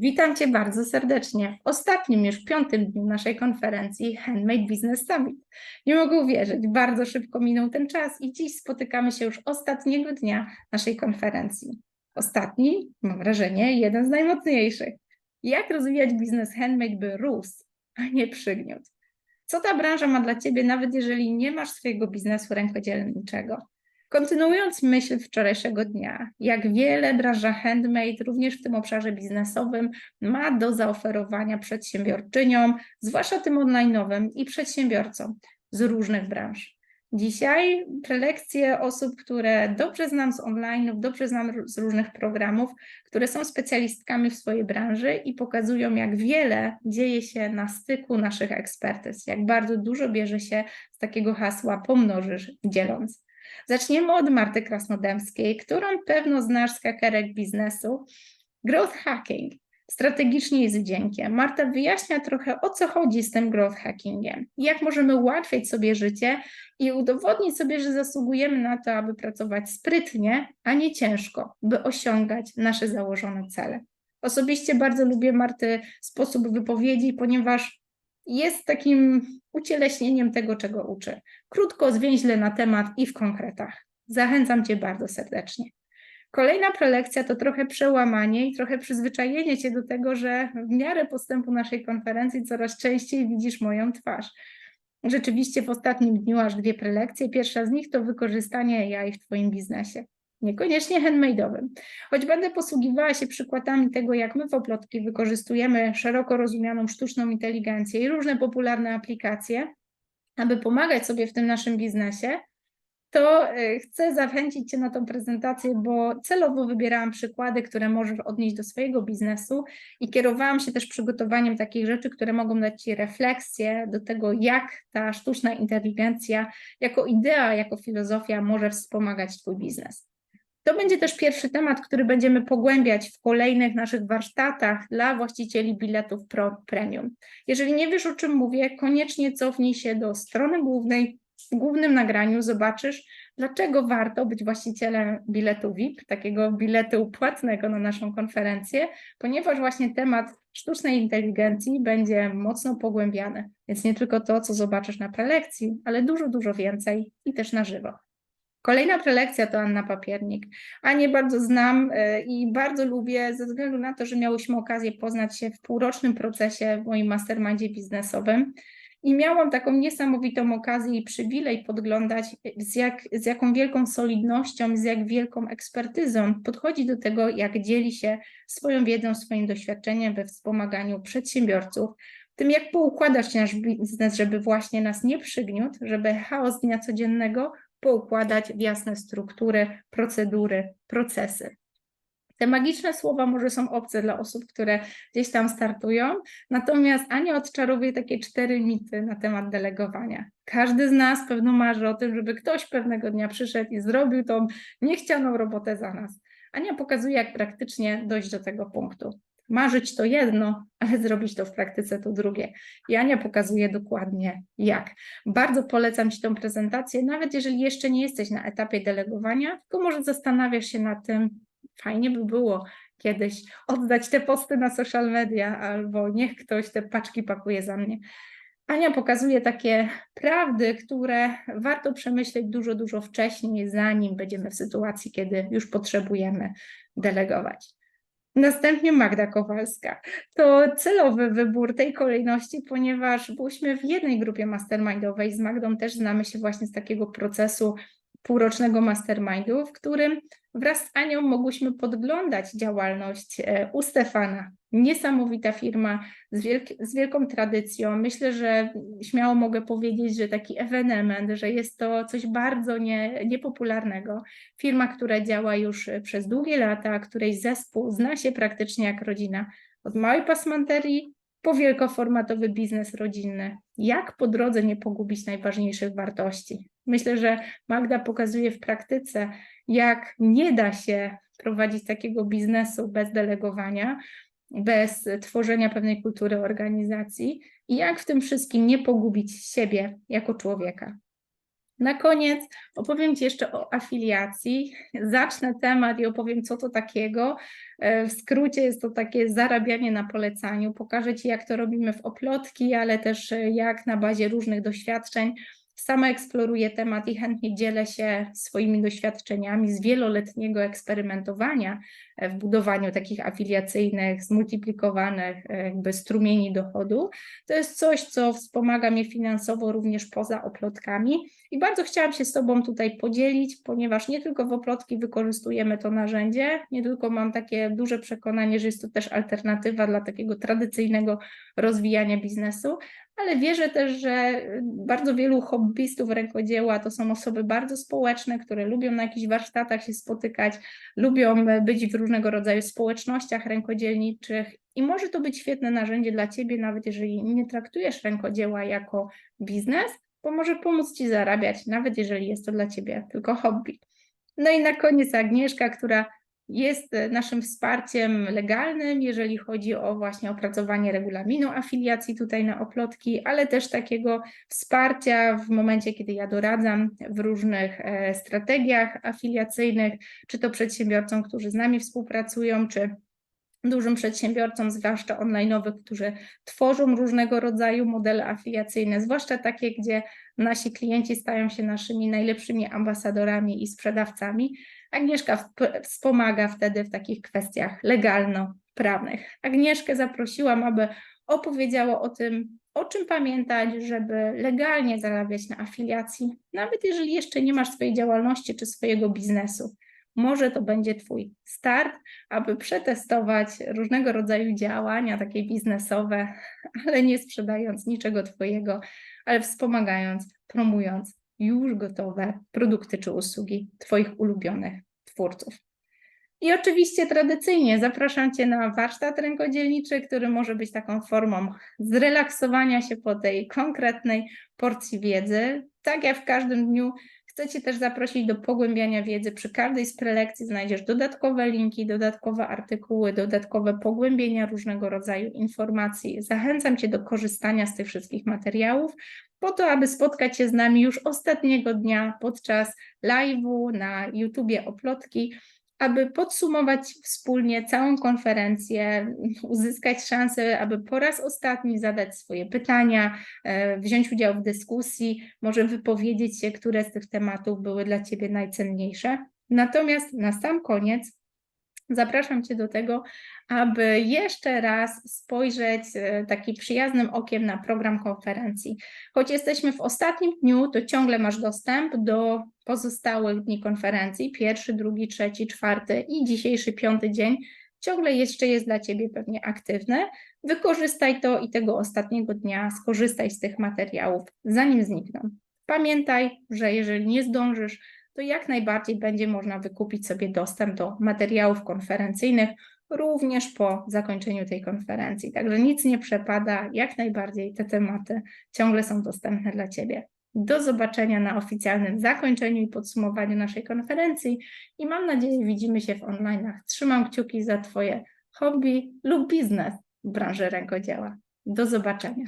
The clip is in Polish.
Witam Cię bardzo serdecznie w ostatnim, już piątym dniu naszej konferencji Handmade Business Summit. Nie mogę uwierzyć, bardzo szybko minął ten czas i dziś spotykamy się już ostatniego dnia naszej konferencji. Ostatni, mam wrażenie, jeden z najmocniejszych. Jak rozwijać biznes handmade, by rósł, a nie przygniótł? Co ta branża ma dla Ciebie, nawet jeżeli nie masz swojego biznesu rękodzielniczego? Kontynuując myśl wczorajszego dnia, jak wiele branża handmade, również w tym obszarze biznesowym, ma do zaoferowania przedsiębiorczyniom, zwłaszcza tym online'owym i przedsiębiorcom z różnych branż. Dzisiaj prelekcje osób, które dobrze znam z online'ów, dobrze znam z różnych programów, które są specjalistkami w swojej branży i pokazują, jak wiele dzieje się na styku naszych ekspertyz, jak bardzo dużo bierze się z takiego hasła pomnożysz dzieląc. Zaczniemy od Marty Krasnodębskiej, którą pewno znasz z hakerek biznesu. Growth hacking. Strategicznie i z wdziękiem. Marta wyjaśnia trochę o co chodzi z tym growth hackingiem. Jak możemy ułatwiać sobie życie i udowodnić sobie, że zasługujemy na to, aby pracować sprytnie, a nie ciężko, by osiągać nasze założone cele. Osobiście bardzo lubię Marty sposób wypowiedzi, ponieważ jest takim ucieleśnieniem tego, czego uczy. Krótko, zwięźle na temat i w konkretach. Zachęcam Cię bardzo serdecznie. Kolejna prelekcja to trochę przełamanie i trochę przyzwyczajenie Cię do tego, że w miarę postępu naszej konferencji coraz częściej widzisz moją twarz. Rzeczywiście w ostatnim dniu aż dwie prelekcje. Pierwsza z nich to wykorzystanie AI w Twoim biznesie niekoniecznie handmade'owym. Choć będę posługiwała się przykładami tego, jak my w Oplotki wykorzystujemy szeroko rozumianą sztuczną inteligencję i różne popularne aplikacje, aby pomagać sobie w tym naszym biznesie, to e, chcę zachęcić Cię na tą prezentację, bo celowo wybierałam przykłady, które możesz odnieść do swojego biznesu i kierowałam się też przygotowaniem takich rzeczy, które mogą dać Ci refleksję do tego, jak ta sztuczna inteligencja jako idea, jako filozofia może wspomagać Twój biznes. To będzie też pierwszy temat, który będziemy pogłębiać w kolejnych naszych warsztatach dla właścicieli biletów Pro Premium. Jeżeli nie wiesz, o czym mówię, koniecznie cofnij się do strony głównej. W głównym nagraniu zobaczysz, dlaczego warto być właścicielem biletu VIP, takiego biletu płatnego na naszą konferencję, ponieważ właśnie temat sztucznej inteligencji będzie mocno pogłębiany. Więc nie tylko to, co zobaczysz na prelekcji, ale dużo, dużo więcej i też na żywo. Kolejna prelekcja to Anna Papiernik. Anię bardzo znam e, i bardzo lubię ze względu na to, że miałyśmy okazję poznać się w półrocznym procesie w moim mastermindzie biznesowym. I miałam taką niesamowitą okazję i przywilej podglądać, z, jak, z jaką wielką solidnością, z jak wielką ekspertyzą podchodzi do tego, jak dzieli się swoją wiedzą, swoim doświadczeniem we wspomaganiu przedsiębiorców, tym jak poukładać nasz biznes, żeby właśnie nas nie przygniótł, żeby chaos dnia codziennego poukładać w jasne struktury, procedury, procesy. Te magiczne słowa może są obce dla osób, które gdzieś tam startują, natomiast Ania odczarowuje takie cztery mity na temat delegowania. Każdy z nas pewno marzy o tym, żeby ktoś pewnego dnia przyszedł i zrobił tą niechcianą robotę za nas. Ania pokazuje, jak praktycznie dojść do tego punktu. Marzyć to jedno, ale zrobić to w praktyce to drugie. Jania pokazuje dokładnie jak. Bardzo polecam Ci tą prezentację, nawet jeżeli jeszcze nie jesteś na etapie delegowania, tylko może zastanawiasz się nad tym, fajnie by było kiedyś oddać te posty na social media, albo niech ktoś te paczki pakuje za mnie. Ania pokazuje takie prawdy, które warto przemyśleć dużo, dużo wcześniej, zanim będziemy w sytuacji, kiedy już potrzebujemy delegować. Następnie Magda Kowalska. To celowy wybór tej kolejności, ponieważ byliśmy w jednej grupie mastermindowej. Z Magdą też znamy się właśnie z takiego procesu półrocznego mastermindu, w którym wraz z Anią mogłyśmy podglądać działalność e, u Stefana. Niesamowita firma z, wielk z wielką tradycją. Myślę, że śmiało mogę powiedzieć, że taki ewenement, że jest to coś bardzo nie, niepopularnego. Firma, która działa już przez długie lata, której zespół zna się praktycznie jak rodzina. Od małej pasmanterii po wielkoformatowy biznes rodzinny. Jak po drodze nie pogubić najważniejszych wartości? Myślę, że Magda pokazuje w praktyce, jak nie da się prowadzić takiego biznesu bez delegowania, bez tworzenia pewnej kultury organizacji i jak w tym wszystkim nie pogubić siebie jako człowieka. Na koniec opowiem Ci jeszcze o afiliacji. Zacznę temat i opowiem, co to takiego. E, W skrócie jest to takie zarabianie na polecaniu. Pokażę Ci, jak to robimy w oplotki, ale też e, jak na bazie różnych doświadczeń sama eksploruję temat i chętnie dzielę się swoimi doświadczeniami z wieloletniego eksperymentowania w budowaniu takich afiliacyjnych, zmultiplikowanych e, jakby strumieni dochodu. To jest coś, co wspomaga mnie finansowo również poza oplotkami i bardzo chciałam się z Tobą tutaj podzielić, ponieważ nie tylko w oplotki wykorzystujemy to narzędzie, nie tylko mam takie duże przekonanie, że jest to też alternatywa dla takiego tradycyjnego rozwijania biznesu, ale wierzę też, że bardzo wielu hobbystów rękodzieła to są osoby bardzo społeczne, które lubią na jakichś warsztatach się spotykać, lubią być w różnego rodzaju społecznościach rękodzielniczych i może to być świetne narzędzie dla Ciebie, nawet jeżeli nie traktujesz rękodzieła jako biznes, bo może pomóc Ci zarabiać, nawet jeżeli jest to dla Ciebie tylko hobby. No i na koniec Agnieszka, która jest naszym wsparciem legalnym, jeżeli chodzi o właśnie opracowanie regulaminu afiliacji tutaj na oplotki, ale też takiego wsparcia w momencie, kiedy ja doradzam w różnych e, strategiach afiliacyjnych, czy to przedsiębiorcom, którzy z nami współpracują, czy dużym przedsiębiorcom, zwłaszcza online'owych, którzy tworzą różnego rodzaju modele afiliacyjne, zwłaszcza takie, gdzie nasi klienci stają się naszymi najlepszymi ambasadorami i sprzedawcami. Agnieszka wspomaga wtedy w takich kwestiach legalno-prawnych. Agnieszkę zaprosiłam, aby opowiedziała o tym, o czym pamiętać, żeby legalnie zarabiać na afiliacji, nawet jeżeli jeszcze nie masz swojej działalności czy swojego biznesu. Może to będzie Twój start, aby przetestować różnego rodzaju działania, takie biznesowe, ale nie sprzedając niczego Twojego, ale wspomagając, promując już gotowe produkty czy usługi Twoich ulubionych twórców. I oczywiście tradycyjnie zapraszam Cię na warsztat rękodzielniczy, który może być taką formą zrelaksowania się po tej konkretnej porcji wiedzy. Tak jak w każdym dniu chcę Cię też zaprosić do pogłębiania wiedzy. Przy każdej z prelekcji znajdziesz dodatkowe linki, dodatkowe artykuły, dodatkowe pogłębienia różnego rodzaju informacji. Zachęcam Cię do korzystania z tych wszystkich materiałów, po to, aby spotkać się z nami już ostatniego dnia podczas live'u na YouTubie Oplotki, aby podsumować wspólnie całą konferencję, uzyskać szansę, aby po raz ostatni zadać swoje pytania, e, wziąć udział w dyskusji, może wypowiedzieć się, które z tych tematów były dla Ciebie najcenniejsze. Natomiast na sam koniec zapraszam Cię do tego, aby jeszcze raz spojrzeć e, takim przyjaznym okiem na program konferencji. Choć jesteśmy w ostatnim dniu, to ciągle masz dostęp do pozostałych dni konferencji, pierwszy, drugi, trzeci, czwarty i dzisiejszy piąty dzień. Ciągle jeszcze jest dla Ciebie pewnie aktywne. Wykorzystaj to i tego ostatniego dnia skorzystaj z tych materiałów, zanim znikną. Pamiętaj, że jeżeli nie zdążysz, to jak najbardziej będzie można wykupić sobie dostęp do materiałów konferencyjnych również po zakończeniu tej konferencji. Także nic nie przepada, jak najbardziej te tematy ciągle są dostępne dla Ciebie. Do zobaczenia na oficjalnym zakończeniu i podsumowaniu naszej konferencji i mam nadzieję widzimy się w online'ach. Trzymam kciuki za Twoje hobby lub biznes w branży rękodzieła. Do zobaczenia.